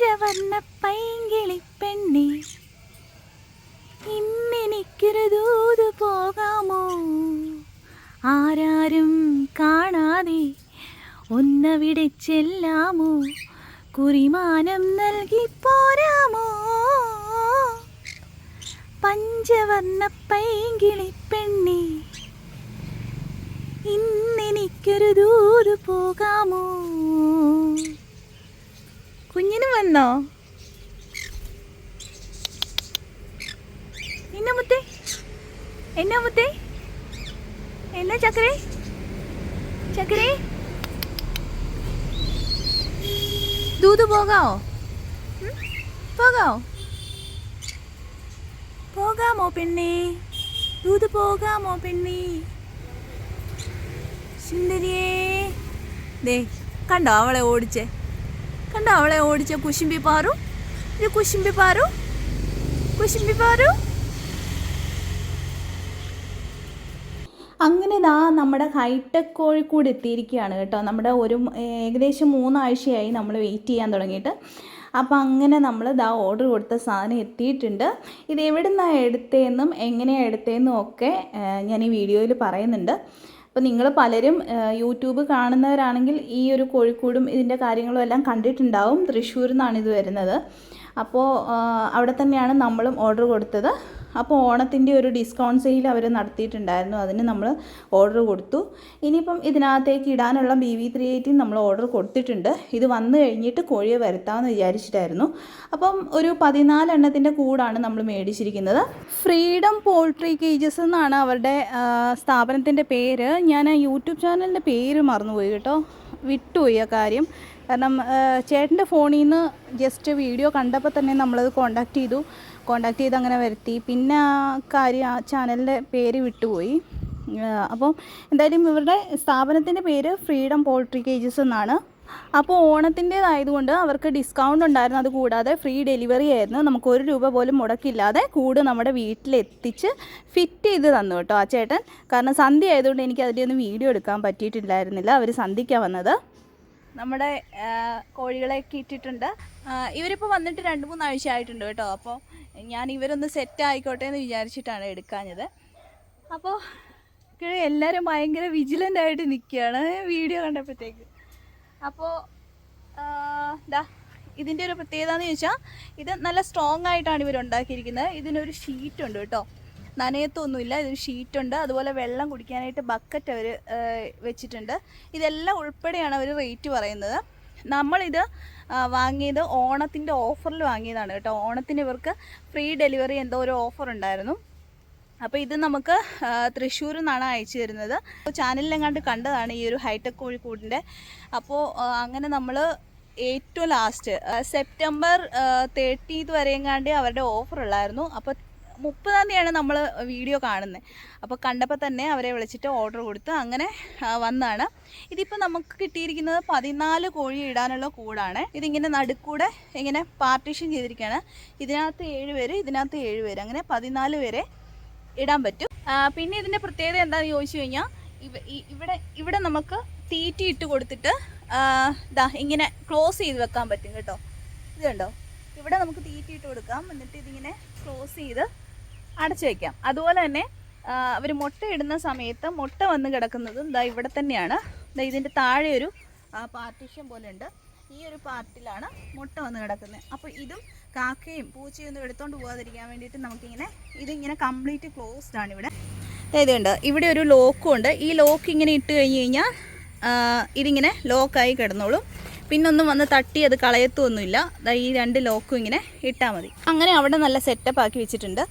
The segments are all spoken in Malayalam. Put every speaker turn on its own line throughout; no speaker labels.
പഞ്ചവർണ പൈങ്കിളി പെണ്ണി ഇന്നെനിക്കൊരു ദൂത് പോകാമോ? ആരാരും കാണാതെ ഒന്നവിടെ ചെല്ലാമോ? കുറിമാനം നൽകി പോരാമോ പഞ്ചവർണ പൈങ്കിളി പെണ്ണി ഇന്നെനിക്കൊരു ദൂത് പോകാമോ? വന്നോ? ദൂത് പോകാവോ? പോകാവോ? പോകാമോ പെണ്ണേ? ദൂത് പോകാമോ പെണ്ണേ? സുന്ദരിയേ. ദേ കണ്ടോ അവളെ ഓടിച്ചേ? കണ്ടോ അവളെ ഓടിച്ച കുശുമ്പി പാറു? ഇത് കുശുമ്പി പാറു? കുശുമ്പി പാറു? അങ്ങനെ ദാ നമ്മുടെ ഹൈടെക് കോഴിക്കോട് എത്തിയിരിക്കുകയാണ് കേട്ടോ. നമ്മുടെ ഒരു ഏകദേശം മൂന്നാഴ്ചയായി നമ്മൾ വെയിറ്റ് ചെയ്യാൻ തുടങ്ങിയിട്ട്. അപ്പോൾ അങ്ങനെ നമ്മൾ ദാ ഓർഡർ കൊടുത്ത സാധനം എത്തിയിട്ടുണ്ട്. ഇത് എവിടെ നിന്നാണ് എടുത്തതെന്നും എങ്ങനെയാണ് എടുത്തതെന്നും ഒക്കെ ഞാൻ ഈ വീഡിയോയിൽ പറയുന്നുണ്ട്. അപ്പോൾ നിങ്ങൾ പലരും യൂട്യൂബ് കാണുന്നവരാണെങ്കിൽ ഈ ഒരു കോഴിക്കോടും ഇതിന്റെ കാര്യങ്ങളും എല്ലാം കണ്ടിട്ടുണ്ടാവും. തൃശ്ശൂരിൽ നിന്നാണ് ഇത് വരുന്നത്. അപ്പോൾ അവിടെ തന്നെയാണ് നമ്മളും ഓർഡർ കൊടുത്തത്. അപ്പോൾ ഓണത്തിന്റെ ഒരു ഡിസ്കൗണ്ട് സെയിൽ അവർ നടത്തിയിട്ടുണ്ടായിരുന്നു. അതിന് നമ്മൾ ഓർഡർ കൊടുത്തു. ഇനിയിപ്പം ഇതിനകത്തേക്ക് ഇടാനുള്ള ബി വി ത്രീ എയ്റ്റീൻ നമ്മൾ ഓർഡർ കൊടുത്തിട്ടുണ്ട്. ഇത് വന്നു കഴിഞ്ഞിട്ട് കോഴിയെ വരുത്താമെന്ന് വിചാരിച്ചിട്ടായിരുന്നു. അപ്പം ഒരു പതിനാലെണ്ണത്തിന്റെ കൂടാണ് നമ്മൾ മേടിച്ചിരിക്കുന്നത്. ഫ്രീഡം പോൾട്രി കേജസ് എന്നാണ് അവരുടെ സ്ഥാപനത്തിന്റെ പേര്. ഞാൻ യൂട്യൂബ് ചാനലിന്റെ പേര് മറന്നുപോയി കേട്ടോ. വിട്ടുപോയി ആ കാര്യം. കാരണം ചേട്ടന്റെ ഫോണിൽ നിന്ന് ജസ്റ്റ് വീഡിയോ കണ്ടപ്പോൾ തന്നെ നമ്മളത് കോണ്ടാക്ട് ചെയ്തു. കോണ്ടാക്ട് ചെയ്ത് അങ്ങനെ വരുത്തി. പിന്നെ ആ കാര്യം ആ ചാനലിന്റെ പേര് വിട്ടുപോയി. അപ്പം എന്തായാലും ഇവരുടെ സ്ഥാപനത്തിന്റെ പേര് ഫ്രീഡം പോൾട്രി കേജസ് എന്നാണ്. അപ്പോൾ ഓണത്തിന്റേതായതുകൊണ്ട് അവർക്ക് ഡിസ്കൗണ്ട് ഉണ്ടായിരുന്നു. അതുകൂടാതെ ഫ്രീ ഡെലിവറി ആയിരുന്നു. നമുക്ക് ഒരു രൂപ പോലും മുടക്കില്ലാതെ കൂട് നമ്മുടെ വീട്ടിലെത്തിച്ച് ഫിറ്റ് ചെയ്ത് തന്നു കേട്ടോ ആ ചേട്ടൻ. കാരണം സന്ധ്യ ആയതുകൊണ്ട് എനിക്ക് അതിന്റെ ഒന്നും വീഡിയോ എടുക്കാൻ പറ്റിയിട്ടില്ലായിരുന്നില്ല. അവർ സന്ധിക്കാൻ വന്നത്. നമ്മുടെ കോഴികളെ കോഴികളെയൊക്കെ ഇട്ടിട്ടുണ്ട്. ഇവരിപ്പോൾ വന്നിട്ട് രണ്ട് മൂന്ന് ആഴ്ച ആയിട്ടുണ്ട് കേട്ടോ. അപ്പോൾ ഞാൻ ഇവരൊന്ന് സെറ്റ് ആയിക്കോട്ടെ എന്ന് വിചാരിച്ചിട്ടാണ് എടുക്കാഞ്ഞത്. അപ്പോൾ എല്ലാവരും ഭയങ്കര വിജിലന്റ് ആയിട്ട് നിൽക്കുകയാണ് വീഡിയോ കണ്ടപ്പോഴത്തേക്ക്. അപ്പോൾ ഇതാ ഇതിന്റെ ഒരു പ്രത്യേകത എന്ന് ചോദിച്ചാൽ ഇത് നല്ല സ്ട്രോങ് ആയിട്ടാണ് ഇവർ ഉണ്ടാക്കിയിരിക്കുന്നത്. ഇതിനൊരു ഷീറ്റ് ഉണ്ട് കേട്ടോ. നനയത്തൊന്നുമില്ല. ഇതൊരു ഷീറ്റുണ്ട്. അതുപോലെ വെള്ളം കുടിക്കാനായിട്ട് ബക്കറ്റ് അവർ വെച്ചിട്ടുണ്ട്. ഇതെല്ലാം ഉൾപ്പെടെയാണ് അവർ റേറ്റ് പറയുന്നത്. നമ്മളിത് വാങ്ങിയത് ഓണത്തിന്റെ ഓഫറിൽ വാങ്ങിയതാണ് കേട്ടോ. ഓണത്തിന് ഇവർക്ക് ഫ്രീ ഡെലിവറി എന്തോ ഒരു ഓഫർ ഉണ്ടായിരുന്നു. അപ്പോൾ ഇത് നമുക്ക് തൃശ്ശൂരിൽ നിന്നാണ് അയച്ചു തരുന്നത്. ചാനലിലെങ്ങാണ്ട് കണ്ടതാണ് ഈ ഒരു ഹൈടെക് കോഴിക്കോടിന്റെ അപ്പോൾ അങ്ങനെ നമ്മൾ ഏറ്റവും ലാസ്റ്റ് സെപ്റ്റംബർ തേർട്ടീത് വരെയെങ്ങാണ്ട് അവരുടെ ഓഫർ ഉള്ളായിരുന്നു. അപ്പോൾ മുപ്പതാം തീയതിയാണ് നമ്മൾ വീഡിയോ കാണുന്നത് അപ്പോൾ കണ്ടപ്പോൾ തന്നെ അവരെ വിളിച്ചിട്ട് ഓർഡർ കൊടുത്ത് അങ്ങനെ വന്നാണ്. ഇതിപ്പോൾ നമുക്ക് കിട്ടിയിരിക്കുന്നത് പതിനാല് കോഴി ഇടാനുള്ള കൂടാണ്. ഇതിങ്ങനെ നടുക്കൂടെ ഇങ്ങനെ പാർട്ടീഷൻ ചെയ്തിരിക്കുകയാണ് ഇതിനകത്ത് ഏഴ് പേര് ഇതിനകത്ത് ഏഴ് പേര്. അങ്ങനെ പതിനാല് പേരെ ഇടാൻ പറ്റും. പിന്നെ ഇതിന്റെ പ്രത്യേകത എന്താണെന്ന് ചോദിച്ചു കഴിഞ്ഞാൽ ഇവിടെ ഇവിടെ നമുക്ക് തീറ്റി ഇട്ട് കൊടുത്തിട്ട് ഇതാ ഇങ്ങനെ ക്ലോസ് ചെയ്ത് വെക്കാൻ പറ്റും കേട്ടോ. ഇത് കണ്ടോ? ഇവിടെ നമുക്ക് തീറ്റി ഇട്ട് കൊടുക്കാം. എന്നിട്ട് ഇതിങ്ങനെ ക്ലോസ് ചെയ്ത് അടച്ചു വെക്കാം. അതുപോലെ തന്നെ അവർ മുട്ട ഇടുന്ന സമയത്ത് മുട്ട വന്ന് കിടക്കുന്നതും ഇതാ ഇവിടെ തന്നെയാണ്. ദാ ഇതിന്റെ താഴെ ഒരു പാർട്ടിഷൻ പോലെ ഉണ്ട്. ഈ ഒരു പാർട്ടിലാണ് മുട്ട വന്ന് കിടക്കുന്നത്. അപ്പോൾ ഇതും കാക്കയും പൂച്ചയും ഒന്നും എടുത്തോണ്ട് പോകാതിരിക്കാൻ വേണ്ടിയിട്ട് നമുക്കിങ്ങനെ ഇതിങ്ങനെ കംപ്ലീറ്റ് ക്ലോസ്ഡ് ആണ് ഇവിടെ. ഇതുണ്ട് ഇവിടെ ഒരു ലോക്കും ഉണ്ട്. ഈ ലോക്ക് ഇങ്ങനെ ഇട്ട് കഴിഞ്ഞ് കഴിഞ്ഞാൽ ഇതിങ്ങനെ ലോക്കായി കിടന്നോളും. പിന്നൊന്നും വന്ന് തട്ടി അത് കളയത്തൊന്നുമില്ല ഈ രണ്ട് ലോക്കും ഇങ്ങനെ ഇട്ടാൽ മതി. അങ്ങനെ അവിടെ നല്ല സെറ്റപ്പ് ആക്കി വെച്ചിട്ടുണ്ട്.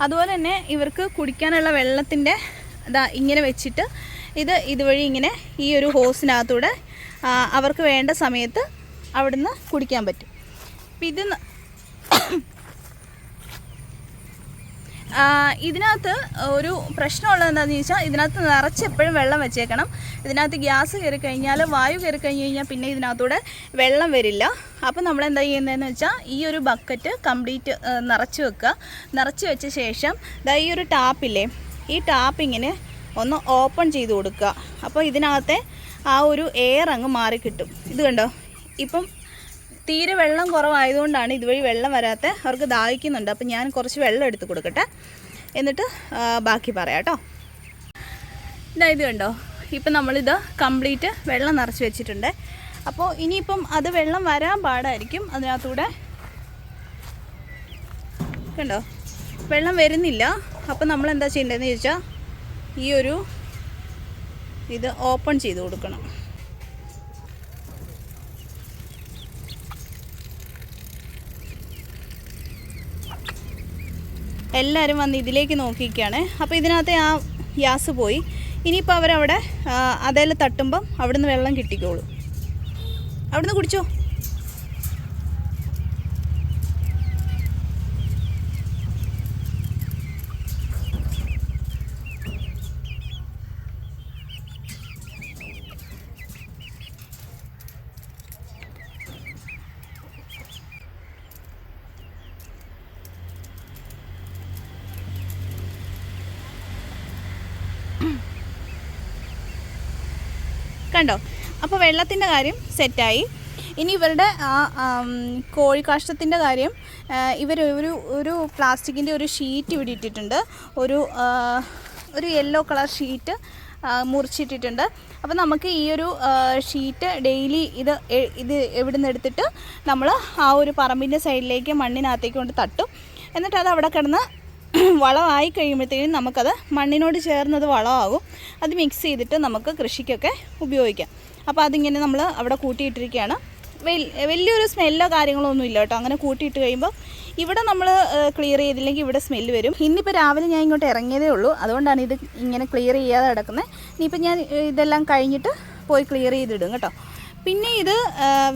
അതുപോലെ തന്നെ ഇവർക്ക് കുടിക്കാനുള്ള വെള്ളത്തിന്റെ ഇതാ ഇങ്ങനെ വെച്ചിട്ട് ഇത് ഇതുവഴി ഇങ്ങനെ ഈ ഒരു ഹോസിനകത്തൂടെ അവർക്ക് വേണ്ട സമയത്ത് അവിടുന്ന് കുടിക്കാൻ പറ്റും. അപ്പം ഇത് ന- ആ, ഇതിനകത്ത് ഒരു പ്രശ്നമുള്ളത് എന്താണെന്ന് ചോദിച്ചാൽ ഇതിനകത്ത് നിറച്ച് എപ്പോഴും വെള്ളം വെച്ചേക്കണം. ഇതിനകത്ത് ഗ്യാസ് കയറി കഴിഞ്ഞാൽ വായു കയറി കഴിഞ്ഞ് കഴിഞ്ഞാൽ പിന്നെ ഇതിനകത്തൂടെ വെള്ളം വരില്ല. അപ്പോൾ നമ്മൾ എന്താ ചെയ്യുന്നതെന്ന് വെച്ചാൽ ഈ ഒരു ബക്കറ്റ് കംപ്ലീറ്റ് നിറച്ച് വെക്കുക. നിറച്ച് വെച്ച ശേഷം ഇതാ ഈ ഒരു ടാപ്പില്ലേ ഈ ടാപ്പിങ്ങിന് ഒന്ന് ഓപ്പൺ ചെയ്ത് കൊടുക്കുക. അപ്പോൾ ഇതിനകത്തെ ആ ഒരു എയർ അങ്ങ് മാറിക്കിട്ടും ഇത് കണ്ടോ? ഇപ്പം തീരെ വെള്ളം കുറവായതുകൊണ്ടാണ് ഇതുവഴി വെള്ളം വരാത്ത അവർക്ക് ദാഹിക്കുന്നുണ്ട്. അപ്പം ഞാൻ കുറച്ച് വെള്ളം എടുത്ത് കൊടുക്കട്ടെ. എന്നിട്ട് ബാക്കി പറയാം കേട്ടോ. ഇതാ ഇത് കണ്ടോ? ഇപ്പം നമ്മളിത് കംപ്ലീറ്റ് വെള്ളം നിറച്ച് വെച്ചിട്ടുണ്ട്. അപ്പോൾ ഇനിയിപ്പം അത് വെള്ളം വരാൻ പാടായിരിക്കും അതിനകത്തൂടെ. കണ്ടോ? വെള്ളം വരുന്നില്ല. അപ്പം നമ്മൾ എന്താ ചെയ്യേണ്ടതെന്ന് ചോദിച്ചാൽ ഈ ഒരു ഇത് ഓപ്പൺ ചെയ്ത് കൊടുക്കണം. എല്ലാവരും വന്ന് ഇതിലേക്ക് നോക്കിയിരിക്കുകയാണ്. അപ്പോൾ ഇതിനകത്തെ ആ ഗ്യാസ് പോയി. ഇനിയിപ്പോൾ അവരവിടെ അതേൽ തട്ടുമ്പം അവിടുന്ന് വെള്ളം കിട്ടിക്കോളൂ. അവിടുന്ന് കുടിച്ചോ? കണ്ടോ? അപ്പോൾ വെള്ളത്തിന്റെ കാര്യം സെറ്റായി ഇനി ഇവരുടെ ആ കോഴിക്കാഷ്ടത്തിന്റെ കാര്യം ഇവർ ഒരു ഒരു പ്ലാസ്റ്റിക്കിന്റെ ഒരു ഷീറ്റ് ഇവിടെ ഇട്ടിട്ടുണ്ട്. ഒരു ഒരു യെല്ലോ കളർ ഷീറ്റ് മുറിച്ചിട്ടിട്ടുണ്ട്. അപ്പോൾ നമുക്ക് ഈ ഒരു ഷീറ്റ് ഡെയിലി ഇത് ഇത് എവിടെ നിന്ന് എടുത്തിട്ട് നമ്മൾ ആ ഒരു പറമ്പിന്റെ സൈഡിലേക്ക് മണ്ണിനകത്തേക്ക് കൊണ്ട് തട്ടും. എന്നിട്ട് അത് അവിടെ കിടന്ന് വളമായി കഴിയുമ്പോഴത്തേക്കും നമുക്കത് മണ്ണിനോട് ചേർന്നത് വളമാകും. അത് മിക്സ് ചെയ്തിട്ട് നമുക്ക് കൃഷിക്കൊക്കെ ഉപയോഗിക്കാം. അപ്പോൾ അതിങ്ങനെ നമ്മൾ അവിടെ കൂട്ടിയിട്ടിരിക്കുകയാണ്. വലിയൊരു സ്മെല്ലോ കാര്യങ്ങളോ ഒന്നും ഇല്ല കേട്ടോ. അങ്ങനെ കൂട്ടിയിട്ട് കഴിയുമ്പോൾ ഇവിടെ നമ്മൾ ക്ലിയർ ചെയ്തില്ലെങ്കിൽ ഇവിടെ സ്മെല്ല് വരും. ഇന്നിപ്പോൾ രാവിലെ ഞാൻ ഇങ്ങോട്ട് ഇറങ്ങിയതേ ഉള്ളൂ. അതുകൊണ്ടാണ് ഇത് ഇങ്ങനെ ക്ലിയർ ചെയ്യാതെ കിടക്കുന്നത് ഇനിയിപ്പോൾ ഞാൻ ഇതെല്ലാം കഴിഞ്ഞിട്ട് പോയി ക്ലിയർ ചെയ്തിടും കേട്ടോ. പിന്നെ ഇത്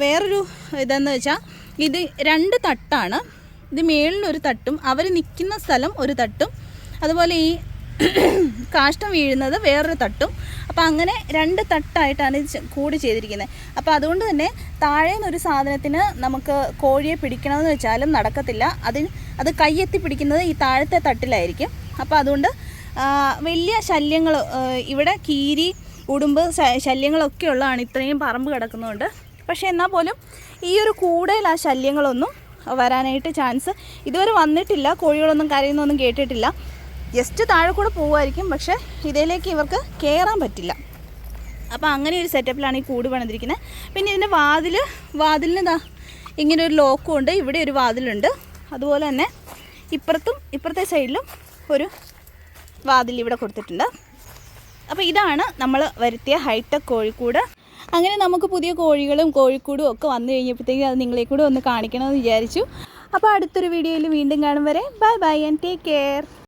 വേറൊരു ഇതെന്ന് വെച്ചാൽ ഇത് രണ്ട് തട്ടാണ്. ഇത് മേളിലൊരു തട്ടും അവർ നിൽക്കുന്ന സ്ഥലം ഒരു തട്ടും. അതുപോലെ ഈ കാഷ്ടം വീഴുന്നത് വേറൊരു തട്ടും. അപ്പോൾ അങ്ങനെ രണ്ട് തട്ടായിട്ടാണ് ഇത് കൂടി ചെയ്തിരിക്കുന്നത് അപ്പോൾ അതുകൊണ്ട് തന്നെ താഴെ നിന്നൊരു സാധനത്തിന് നമുക്ക് കോഴിയെ പിടിക്കണമെന്ന് വെച്ചാലും നടക്കത്തില്ല. അതിന് അത് കയ്യെത്തി പിടിക്കുന്നത് ഈ താഴത്തെ തട്ടിലായിരിക്കും. അപ്പോൾ അതുകൊണ്ട് വലിയ ശല്യങ്ങൾ ഇവിടെ കീരി ഉടുമ്പ് ശല്യങ്ങളൊക്കെ ഉള്ളതാണ് ഇത്രയും പറമ്പ് കിടക്കുന്നതുകൊണ്ട് പക്ഷേ എന്നാൽ പോലും ഈ ഒരു കൂടയിൽ ആ ശല്യങ്ങളൊന്നും വരാനായിട്ട് ചാൻസ് ഇതുവരെ വന്നിട്ടില്ല കോഴികളൊന്നും കരയുന്നൊന്നും കേട്ടിട്ടില്ല. ജസ്റ്റ് താഴെ കൂടെ പോകുമായിരിക്കും പക്ഷേ ഇതിലേക്ക് ഇവർക്ക് കയറാൻ പറ്റില്ല. അപ്പോൾ അങ്ങനെ ഒരു സെറ്റപ്പിലാണ് ഈ കൂട് പണിതിരിക്കുന്നത് പിന്നെ ഇതിന്റെ വാതിൽ വാതിലിന് ഇതാ ഇങ്ങനെ ഒരു ലോക്കും ഉണ്ട് ഇവിടെ ഒരു വാതിലുണ്ട്. അതുപോലെ തന്നെ ഇപ്പുറത്തും ഇപ്പുറത്തെ സൈഡിലും ഒരു വാതിൽ ഇവിടെ കൊടുത്തിട്ടുണ്ട്. അപ്പോൾ ഇതാണ് നമ്മൾ വരുത്തിയ ഹൈടെക് കോഴിക്കൂട്. അങ്ങനെ നമുക്ക് പുതിയ കോഴികളും കോഴിക്കൂടും ഒക്കെ വന്നു കഴിഞ്ഞപ്പോഴത്തേക്കും അത് നിങ്ങളെ കൂടെ ഒന്ന് കാണിക്കണമെന്ന് വിചാരിച്ചു. അപ്പോൾ അടുത്തൊരു വീഡിയോയിൽ വീണ്ടും കാണും വരെ. Bye bye and take care